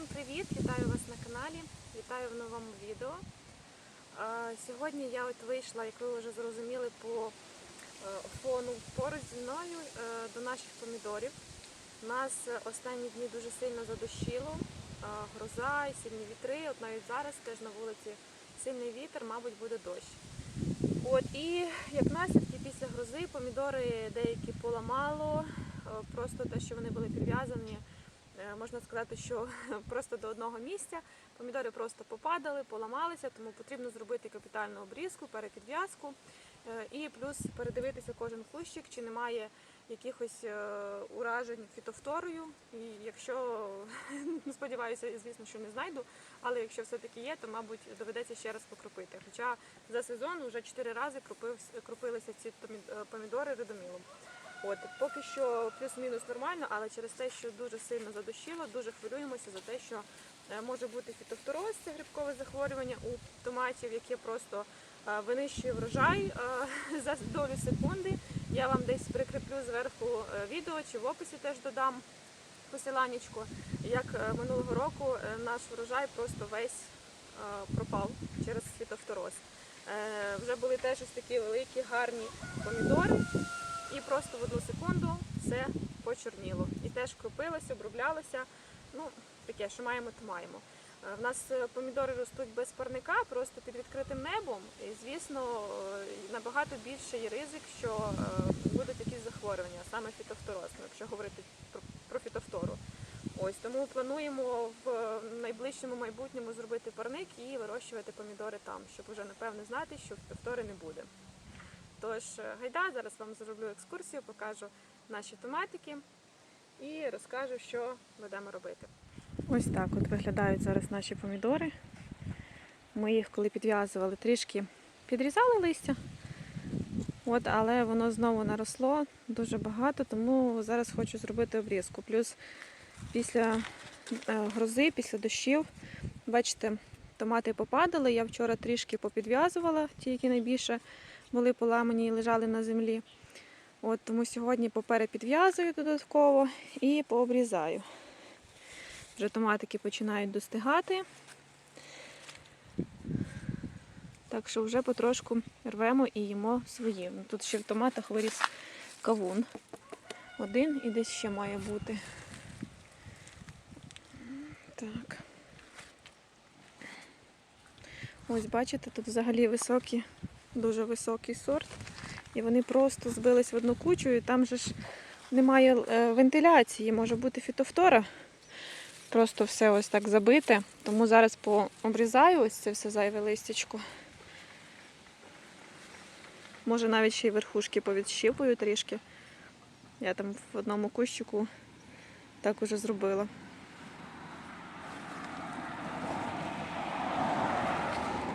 Всім привіт! Вітаю вас на каналі, вітаю в новому відео. Сьогодні я от вийшла, як ви вже зрозуміли, по е, фону поруч зі мною е, до наших помідорів. Нас останні дні дуже сильно задощило, е, гроза і сильні вітри. От навіть зараз теж на вулиці сильний вітер, мабуть, буде дощ. От і як наслідки після грози помідори деякі поламало, е, просто те, що вони були прив'язані. Е, Можна сказати, що просто до одного місця помідори просто попадали, поламалися, тому потрібно зробити капітальну обрізку, перепідв'язку е, і плюс передивитися кожен кущик, чи немає якихось е, уражень фітофторою. І якщо ну, сподіваюся, звісно, що не знайду, але якщо все-таки є, то мабуть доведеться ще раз покропити. Хоча за сезон вже чотири рази кропилися ці помідори редомілом. От поки що плюс-мінус нормально, але через те, що дуже сильно задощило, дуже хвилюємося за те, що е, може бути фітофтороз, це грибкове захворювання у томатів, яке просто е, винищує врожай е, за долю секунди. Я вам десь прикріплю зверху відео чи в описі теж додам посиланнячко, як минулого року наш врожай просто весь пропав через фітофтороз. Вже були теж ось такі великі гарні помідори, і просто в одну секунду все почорніло. І теж кропилося, оброблялося. Ну, таке, що маємо, то маємо. Е, В нас е, помідори ростуть без парника, просто під відкритим небом. І, звісно, е, набагато більший ризик, що будуть якісь захворювання, саме фітофтороз, ну, якщо говорити про, фітофтору. Ось тому плануємо в найближчому майбутньому зробити парник і вирощувати помідори там, щоб вже напевно знати, що фітофтори не буде. Тож, е, гайда, зараз вам зроблю екскурсію, покажу наші томатики і розкажу, що будемо робити. Ось так от виглядають зараз наші помідори. Ми їх, коли підв'язували, трішки підрізали листя. От, але воно знову наросло дуже багато, тому зараз хочу зробити обрізку. Плюс після е, грози, після дощів, бачите, томати попадали. Я вчора трішки попідв'язувала, ті, які найбільше були поламані і лежали на землі. От, тому сьогодні поперепідв'язую додатково і пообрізаю. Вже томатики починають достигати. Так що вже потрошку рвемо і їмо свої. Ну, Тут ще в томатах виріс кавун. Один і десь ще має бути. Так. Ось бачите, тут взагалі високий, дуже високий сорт. І вони просто збились в одну кучу, і там же ж немає е, вентиляції, може бути фітофтора. Просто все ось так забите. Тому зараз пообрізаю ось це все зайве листячко. Може навіть ще й верхушки повідщипую трішки. Я там в одному кущику так уже зробила.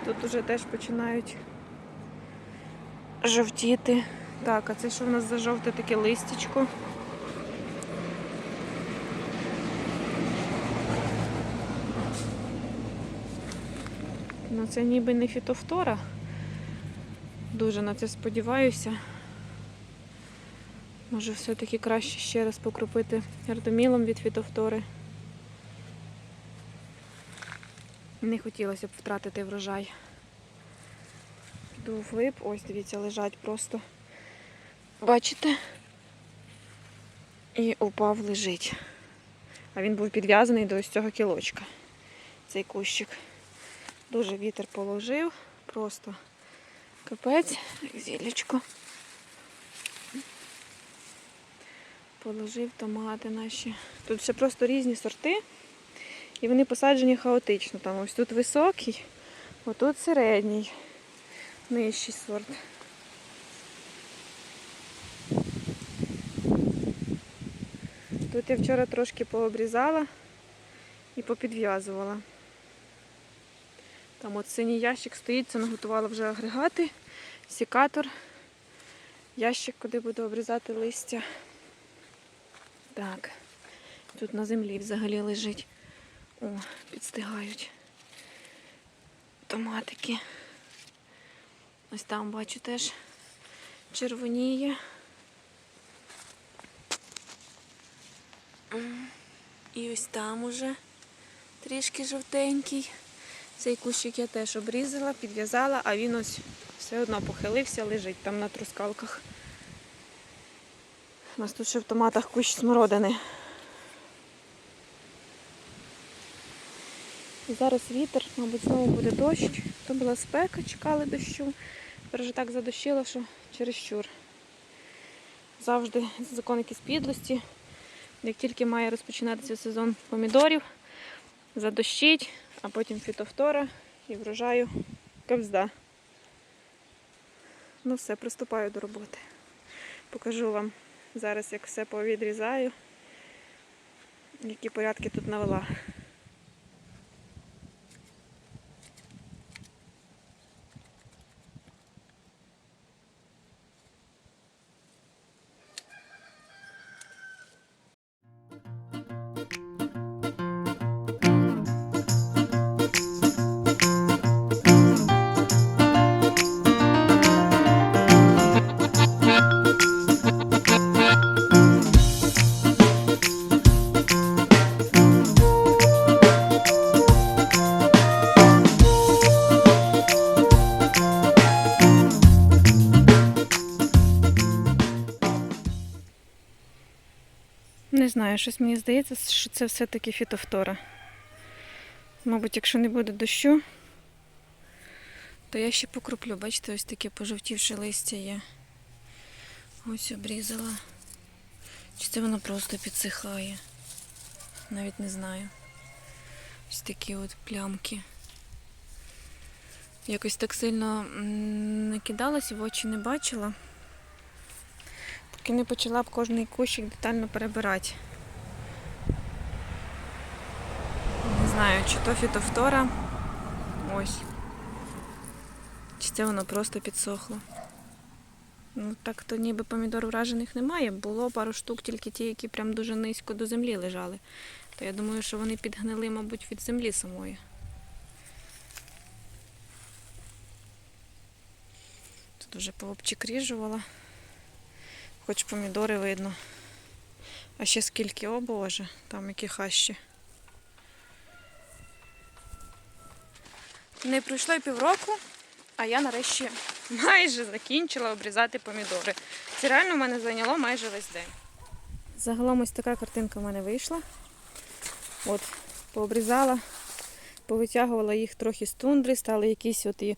Тут уже теж починають жовтіти. Так, а це що в нас за жовте таке листячко? Ну це ніби не фітофтора. Дуже на це сподіваюся. Може все-таки краще ще раз покропити ардомілом від фітофтори. Не хотілося б втратити врожай. Піду вглиб, ось дивіться, лежать просто. Бачите? І упав лежить. А він був підв'язаний до ось цього кілочка. Цей кущик. Дуже вітер положив, просто капець, як зіллячко. Положив томати наші. Тут ще просто різні сорти. І вони посаджені хаотично. Там ось тут високий, отут середній, нижчий сорт. Тут я вчора трошки пообрізала і попідв'язувала. Там от синій ящик стоїть, це наготувала вже агрегати, сікатор, ящик, куди буду обрізати листя. Так, тут на землі взагалі лежить. О, підстигають томатики. Ось там бачу теж червоніє. І ось там уже трішки жовтенький. Цей кущик я теж обрізала, підв'язала, а він ось все одно похилився, лежить там на трускалках. У нас тут ще в томатах кущ смородини. Зараз вітер, мабуть, знову буде дощ. То була спека, чекали дощу. Тепер вже так задощило, що чересчур. Завжди закон якийсь підлості. Як тільки має розпочинатися сезон помідорів, задощить, а потім фітофтора і врожаю кавзда. Ну все, приступаю до роботи. Покажу вам зараз, як все повідрізаю, які порядки тут навела. Знаю, щось мені здається, що це все-таки фітофтора. Мабуть, якщо не буде дощу, то я ще покруплю. Бачите, ось таке пожовтівше листя є. Ось обрізала. Чи це воно просто підсихає? Навіть не знаю. Ось такі от плямки. Якось так сильно кидалася, в очі не бачила. Поки не почала б кожний кущик детально перебирати. Не знаю, чи то фітофтора. Ось. Чи це воно просто підсохло. Ну так то ніби помідор вражених немає. Було пару штук, тільки ті, які прям дуже низько до землі лежали. То я думаю, що вони підгнили, мабуть, від землі самої. Тут вже пообчикріжувала. Хоч помідори видно. А ще скільки, о боже, там які хащі. Не пройшло півроку, а я нарешті майже закінчила обрізати помідори. Це реально в мене зайняло майже весь день. Загалом ось така картинка в мене вийшла. От, пообрізала, повитягувала їх трохи з тундри, стали якісь от і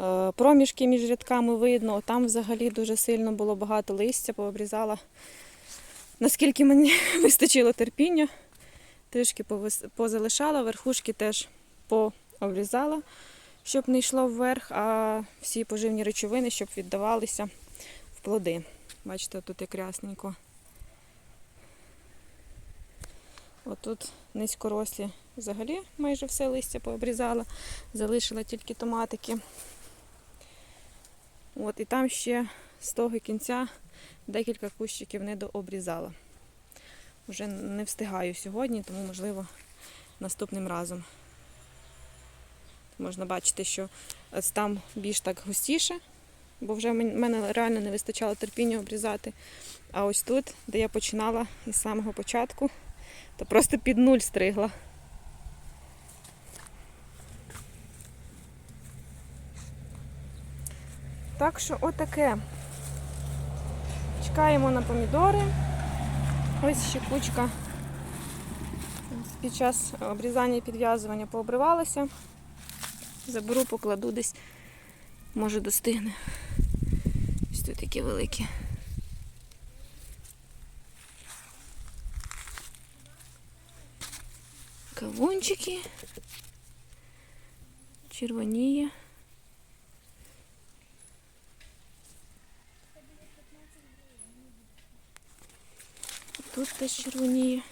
е, проміжки між рядками видно. Там взагалі дуже сильно було багато листя, пообрізала. Наскільки мені вистачило терпіння, трішки позалишала, верхушки теж пообрізала, щоб не йшло вверх, а всі поживні речовини, щоб віддавалися в плоди. Бачите, тут як рясненько. Отут низькорослі взагалі майже все листя пообрізала, залишила тільки томатики. От, і там ще з того кінця декілька кущиків не дообрізала. Вже не встигаю сьогодні, тому, можливо, наступним разом. Можна бачити, що ось там більш так густіше, бо вже в мене реально не вистачало терпіння обрізати. А ось тут, де я починала із самого початку, то просто під нуль стригла. Так що отаке. Чекаємо на помідори. Ось ще кучка під час обрізання і підв'язування пообривалася. Заберу, покладу десь, може достигне. Ось тут такі великі. Кавунчики. Червоніє. Тут теж червоніє.